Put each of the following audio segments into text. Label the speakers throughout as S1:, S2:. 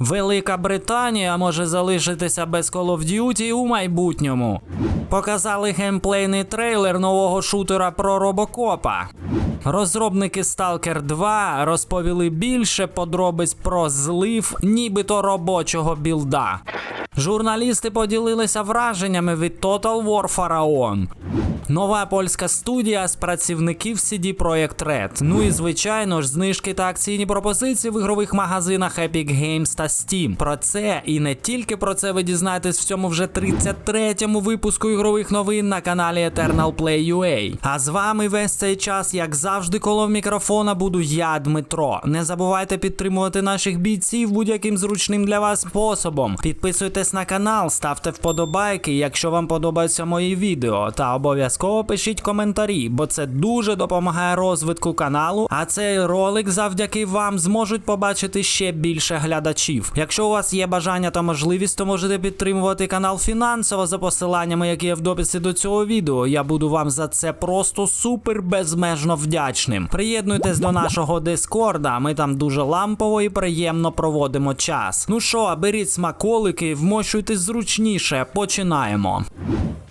S1: Велика Британія може залишитися без Call of Duty у майбутньому. Показали геймплейний трейлер нового шутера про робокопа. Розробники Stalker 2 розповіли більше подробиць про злив, нібито робочого білда. Журналісти поділилися враженнями від Total War Pharaon. Нова польська студія з працівників CD Projekt Red. Ну і звичайно ж, знижки та акційні пропозиції в ігрових магазинах Epic Games та Steam. Про це і не тільки про це ви дізнаєтесь в цьому вже 33-му випуску ігрових новин на каналі Eternal Play UA. А з вами весь цей час, як завжди, коло мікрофона буду я, Дмитро. Не забувайте підтримувати наших бійців будь-яким зручним для вас способом. Підписуйтесь на канал, ставте вподобайки, якщо вам подобаються мої відео, та обов'язково пишіть коментарі, бо це дуже допомагає розвитку каналу. А цей ролик завдяки вам зможуть побачити ще більше глядачів. Якщо у вас є бажання та можливість, то можете підтримувати канал фінансово за посиланнями, які є в дописі до цього відео. Я буду вам за це просто супер безмежно вдячним. Приєднуйтесь до нашого дискорда. Ми там дуже лампово і приємно проводимо час. Ну що, беріть смаколики, вмощуйтесь зручніше. Починаємо.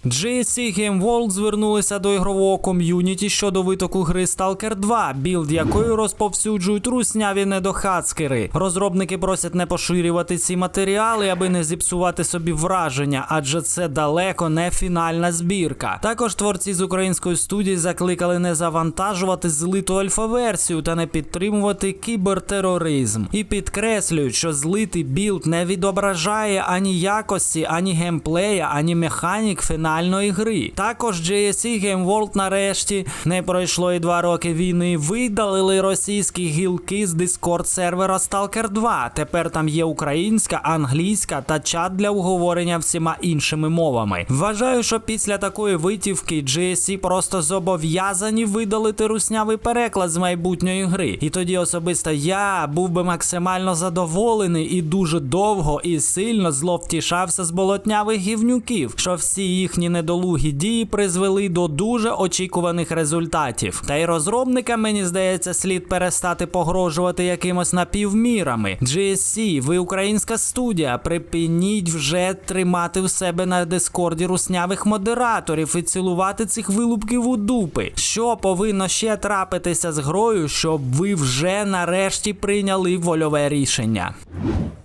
S1: GSC Game World звернулися до ігрового ком'юніті щодо витоку гри Stalker 2, білд якої розповсюджують русняві недохацкери. Розробники просять не поширювати ці матеріали, аби не зіпсувати собі враження, адже це далеко не фінальна збірка. Також творці з української студії закликали не завантажувати злиту альфа-версію та не підтримувати кібертероризм. І підкреслюють, що злитий білд не відображає ані якості, ані геймплея, ані механік фінальної гри. Також GSE Game World нарешті не пройшло і два роки війни. Видалили російські гілки з Discord сервера Stalker 2. Тепер там є українська, англійська та чат для уговорення всіма іншими мовами. Вважаю, що після такої витівки GSE просто зобов'язані видалити руснявий переклад з майбутньої гри. І тоді особисто я був би максимально задоволений і дуже довго і сильно зловтішався з болотнявих гівнюків, що всі їхні недолугі дії призвели до дуже очікуваних результатів. Та й розробникам, мені здається, слід перестати погрожувати якимось напівмірами. GSC, ви українська студія, припиніть вже тримати в себе на дискорді руснявих модераторів і цілувати цих вилупків у дупи. Що повинно ще трапитися з грою, щоб ви вже нарешті прийняли вольове рішення?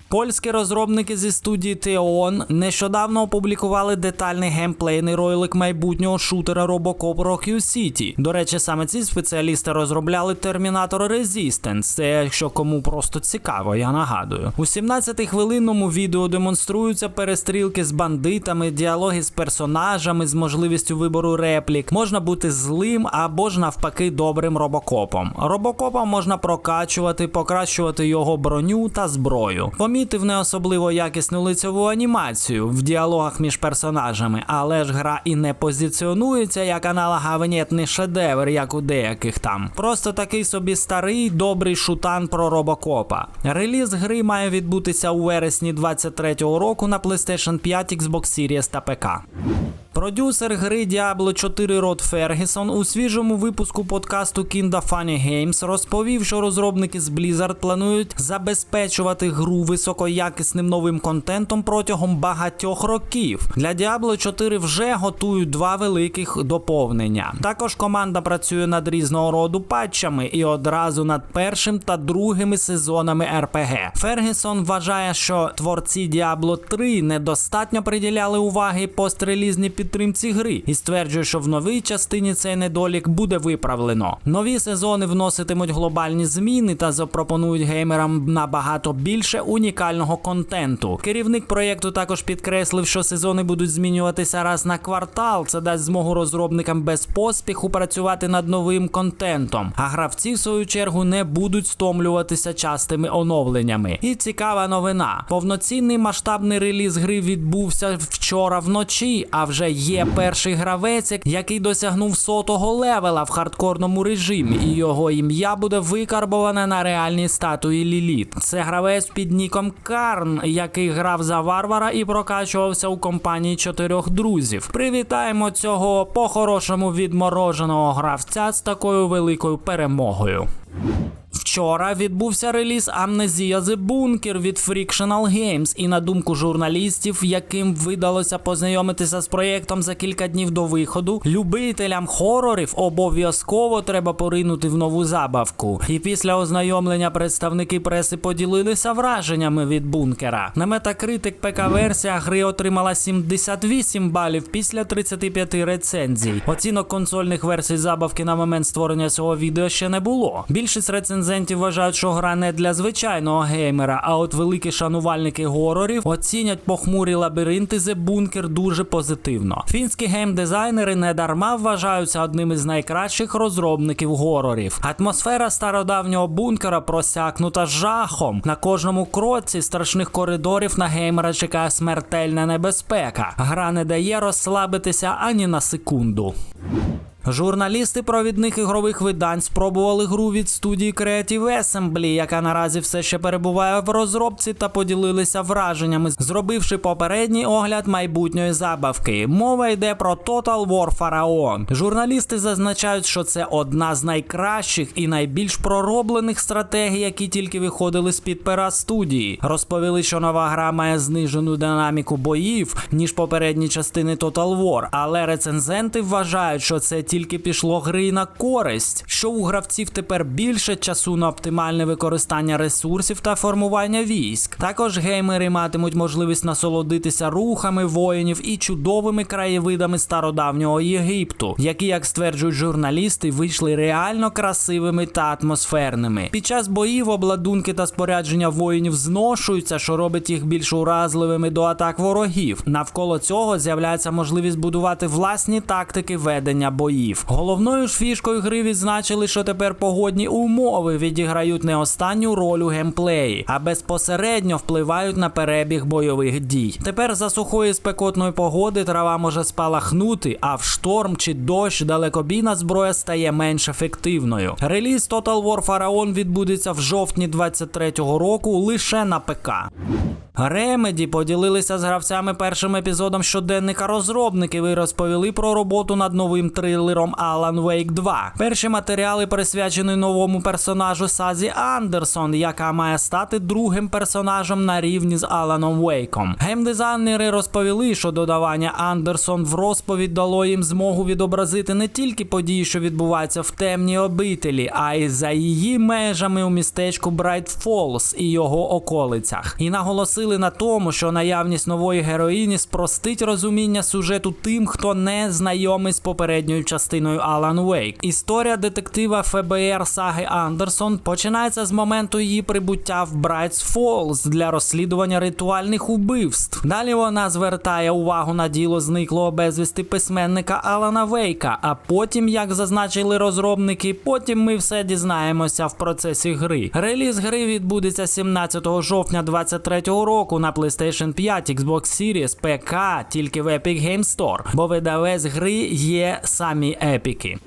S1: Польські розробники зі студії Теон нещодавно опублікували детальний геймплейний ролик майбутнього шутера Robocop Rock City. До речі, саме ці спеціалісти розробляли Terminator Resistance. Це якщо кому просто цікаво, я нагадую. У 17-хвилинному відео демонструються перестрілки з бандитами, діалоги з персонажами з можливістю вибору реплік. Можна бути злим або ж навпаки добрим робокопом. Робокопа можна прокачувати, покращувати його броню та зброю. Помітив не особливо якісну лицьову анімацію в діалогах між персонажами, але ж гра і не позиціонується як аналогавенєтний шедевр, як у деяких там. Просто такий собі старий добрий шутан про робокопа. Реліз гри має відбутися у вересні 23-го року на PlayStation 5, Xbox Series та ПК. Продюсер гри Diablo 4 Род Фергісон у свіжому випуску подкасту Kinda Funny Games розповів, що розробники з Blizzard планують забезпечувати гру високоякісним новим контентом протягом багатьох років. Для Diablo 4 вже готують два великих доповнення. Також команда працює над різного роду патчами і одразу над першим та другими сезонами RPG. Фергісон вважає, що творці Diablo 3 недостатньо приділяли уваги пострелізній підтримці гри і стверджує, що в новій частині цей недолік буде виправлено. Нові сезони вноситимуть глобальні зміни та запропонують геймерам набагато більше унікального контенту. Керівник проєкту також підкреслив, що сезони будуть змінюватися раз на квартал. Це дасть змогу розробникам без поспіху працювати над новим контентом. А гравці, в свою чергу, не будуть стомлюватися частими оновленнями. І цікава новина: повноцінний масштабний реліз гри відбувся вчора вночі, а вже є перший гравець, який досягнув сотого левела в хардкорному режимі, і його ім'я буде викарбоване на реальній статуї Ліліт. Це гравець під ніком Карн, який грав за варвара і прокачувався у компанії чотирьох друзів. Привітаємо цього по-хорошому відмороженого гравця з такою великою перемогою. Вчора відбувся реліз Amnesia The Bunker від Frictional Games, і на думку журналістів, яким видалося познайомитися з проєктом за кілька днів до виходу, любителям хорорів обов'язково треба поринути в нову забавку. І після ознайомлення представники преси поділилися враженнями від бункера. На Metacritic ПК-версія гри отримала 78 балів після 35 рецензій. Оцінок консольних версій забавки на момент створення цього відео ще не було. Більшість рецензентів вважають, що гра не для звичайного геймера, а от великі шанувальники горорів оцінять похмурі лабіринти The Bunker дуже позитивно. Фінські геймдизайнери недарма вважаються одним із найкращих розробників горорів. Атмосфера стародавнього бункера просякнута жахом. На кожному кроці страшних коридорів на геймера чекає смертельна небезпека. Гра не дає розслабитися ані на секунду. Журналісти провідних ігрових видань спробували гру від студії Creative Assembly, яка наразі все ще перебуває в розробці, та поділилися враженнями, зробивши попередній огляд майбутньої забавки. Мова йде про Total War Pharaon. Журналісти зазначають, що це одна з найкращих і найбільш пророблених стратегій, які тільки виходили з під пера студії. Розповіли, що нова гра має знижену динаміку боїв ніж попередні частини Total War, але рецензенти вважають, що це тільки пішло гри на користь, що у гравців тепер більше часу на оптимальне використання ресурсів та формування військ. Також геймери матимуть можливість насолодитися рухами воїнів і чудовими краєвидами стародавнього Єгипту, які, як стверджують журналісти, вийшли реально красивими та атмосферними. Під час боїв обладунки та спорядження воїнів зношуються, що робить їх більш уразливими до атак ворогів. Навколо цього з'являється можливість будувати власні тактики ведення боїв. Головною ж фішкою гри відзначили, що тепер погодні умови відіграють не останню роль у геймплеї, а безпосередньо впливають на перебіг бойових дій. Тепер за сухої спекотної погоди трава може спалахнути, а в шторм чи дощ далекобійна зброя стає менш ефективною. Реліз Total War Pharaon відбудеться в жовтні 23-го року лише на ПК. Ремеді поділилися з гравцями першим епізодом щоденника розробників і розповіли про роботу над новим трилером Alan Wake 2. Перші матеріали присвячені новому персонажу Сазі Андерсон, яка має стати другим персонажем на рівні з Аланом Вейком. Геймдизайнери розповіли, що додавання Андерсон в розповідь дало їм змогу відобразити не тільки події, що відбуваються в темній обителі, а й за її межами у містечку Брайт Фоллс і його околицях. І наголосили на тому, що наявність нової героїні спростить розуміння сюжету тим, хто не знайомий з попередньою частиною Алан Вейк. Історія детектива ФБР Саги Андерсон починається з моменту її прибуття в Брайтс Фоллс для розслідування ритуальних убивств. Далі вона звертає увагу на діло зниклого безвісти письменника Алана Вейка. А потім, як зазначили розробники, потім ми все дізнаємося в процесі гри. Реліз гри відбудеться 17 жовтня 2023 року на PlayStation 5, Xbox Series, ПК, тільки в Epic Game Store, бо видавець гри є самі епіки.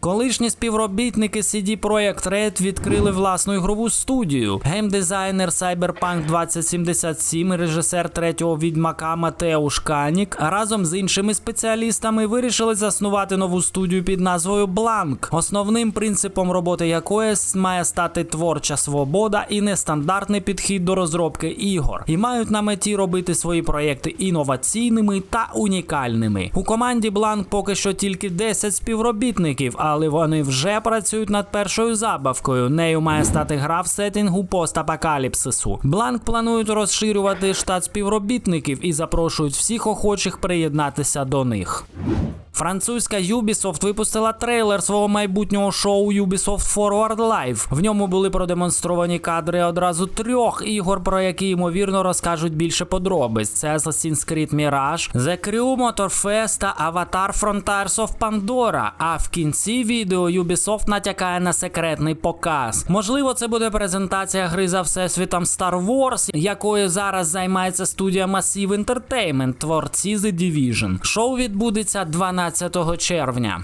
S1: Колишні співробітники CD Projekt Red відкрили власну ігрову студію. Геймдизайнер Cyberpunk 2077 і режисер третього відьмака Матеуш Канік разом з іншими спеціалістами вирішили заснувати нову студію під назвою Blank, основним принципом роботи якої має стати творча свобода і нестандартний підхід до розробки ігор, і мають на меті робити свої проєкти інноваційними та унікальними. У команді Blank поки що тільки 10 співробітників але вони вже працюють над першою забавкою. Нею має стати гра в сеттингу постапокаліпсису. Бланк планують розширювати штат співробітників і запрошують всіх охочих приєднатися до них. Французька Ubisoft випустила трейлер свого майбутнього шоу Ubisoft Forward Live. В ньому були продемонстровані кадри одразу трьох ігор, про які ймовірно розкажуть більше подробиць. Це Assassin's Creed Mirage, The Crew, Motorfest та Avatar Frontiers of Pandora. А в кінці відео Ubisoft натякає на секретний показ. Можливо, це буде презентація гри за всесвітом Star Wars, якою зараз займається студія Massive Entertainment, творці The Division. Шоу відбудеться 12 червня.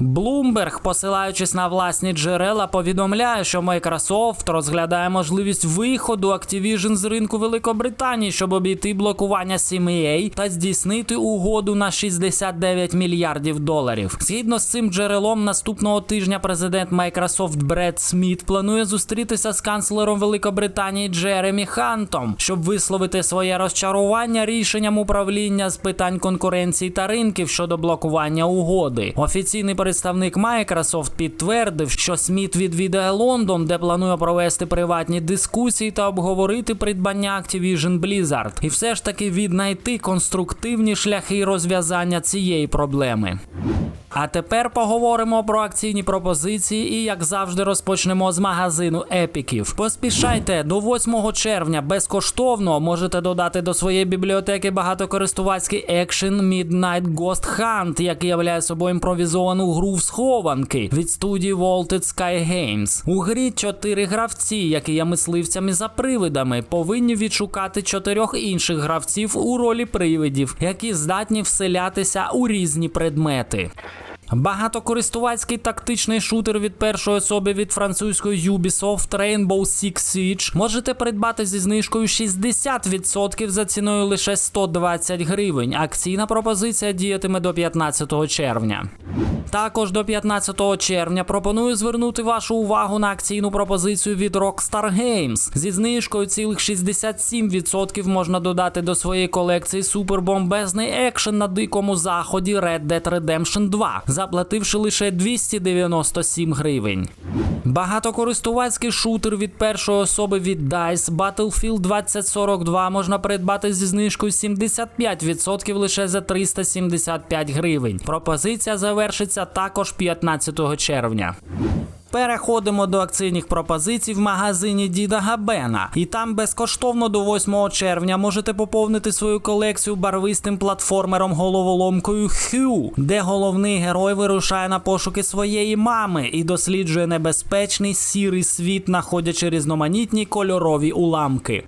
S1: Bloomberg, посилаючись на власні джерела, повідомляє, що Microsoft розглядає можливість виходу Activision з ринку Великобританії, щоб обійти блокування CMA та здійснити угоду на 69 мільярдів доларів. Згідно з цим джерелом, наступного тижня президент Microsoft Бред Сміт планує зустрітися з канцлером Великобританії Джеремі Хантом, щоб висловити своє розчарування рішенням управління з питань конкуренції та ринків щодо блокування угоди. Офіційний представник Microsoft підтвердив, що Сміт відвідає Лондон, де планує провести приватні дискусії та обговорити придбання Activision Blizzard, і все ж таки віднайти конструктивні шляхи розв'язання цієї проблеми. А тепер поговоримо про акційні пропозиції і, як завжди, розпочнемо з магазину епіків. Поспішайте до 8 червня безкоштовно можете додати до своєї бібліотеки багатокористувацький екшен Midnight Ghost Hunt, який являє собою імпровізовану гру в схованки від студії Vaulted Sky Games. У грі чотири гравці, які є мисливцями за привидами, повинні відшукати чотирьох інших гравців у ролі привидів, які здатні вселятися у різні предмети. Багатокористувацький тактичний шутер від першої особи від французької Ubisoft Rainbow Six Siege можете придбати зі знижкою 60% за ціною лише 120 гривень. Акційна пропозиція діятиме до 15 червня. Також до 15 червня пропоную звернути вашу увагу на акційну пропозицію від Rockstar Games. Зі знижкою цілих 67% можна додати до своєї колекції супербомбезний екшен на дикому заході Red Dead Redemption 2, заплативши лише 297 гривень. Багатокористувацький шутер від першої особи від DICE Battlefield 2042 можна придбати зі знижкою 75% лише за 375 гривень. Пропозиція завершиться також 15 червня. Переходимо до акційних пропозицій в магазині Діда Габена. І там безкоштовно до 8 червня можете поповнити свою колекцію барвистим платформером головоломкою Хю, де головний герой вирушає на пошуки своєї мами і досліджує небезпечний сірий світ, знаходячи різноманітні кольорові уламки.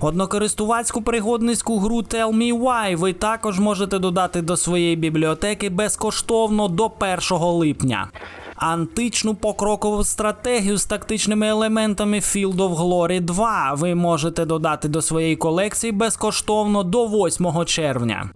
S1: Однокористувацьку пригодницьку гру Tell Me Why ви також можете додати до своєї бібліотеки безкоштовно до 1 липня. Античну покрокову стратегію з тактичними елементами Field of Glory 2 ви можете додати до своєї колекції безкоштовно до 8 червня.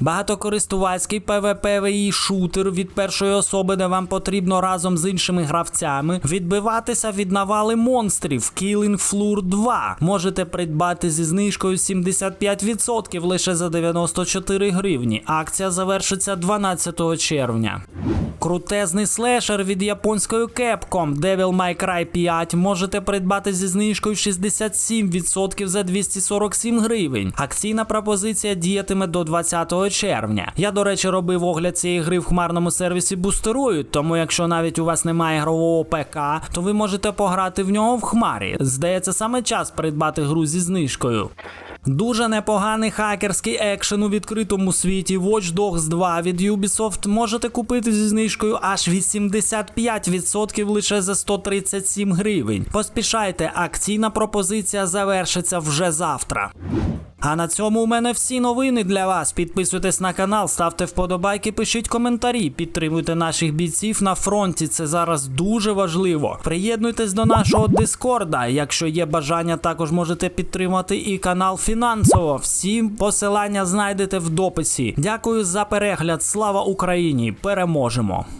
S1: Багатокористувацький PvPVE шутер від першої особи, де вам потрібно разом з іншими гравцями відбиватися від навали монстрів Killing Floor 2. Можете придбати зі знижкою 75% лише за 94 гривні. Акція завершиться 12 червня. Крутезний слешер від японської Capcom Devil May Cry 5 можете придбати зі знижкою 67% за 247 гривень. Акційна пропозиція діятиме до 20 червня. Я, до речі, робив огляд цієї гри в хмарному сервісі Бустерую, тому якщо навіть у вас немає ігрового ПК, то ви можете пограти в нього в хмарі. Здається, саме час придбати гру зі знижкою. Дуже непоганий хакерський екшен у відкритому світі Watch Dogs 2 від Ubisoft можете купити зі знижкою аж 85% лише за 137 гривень. Поспішайте, акційна пропозиція завершиться вже завтра. А на цьому у мене всі новини для вас. Підписуйтесь на канал, ставте вподобайки, пишіть коментарі, підтримуйте наших бійців на фронті. Це зараз дуже важливо. Приєднуйтесь до нашого Дискорда. Якщо є бажання, також можете підтримати і канал фінансово. Всі посилання знайдете в дописі. Дякую за перегляд. Слава Україні! Переможемо!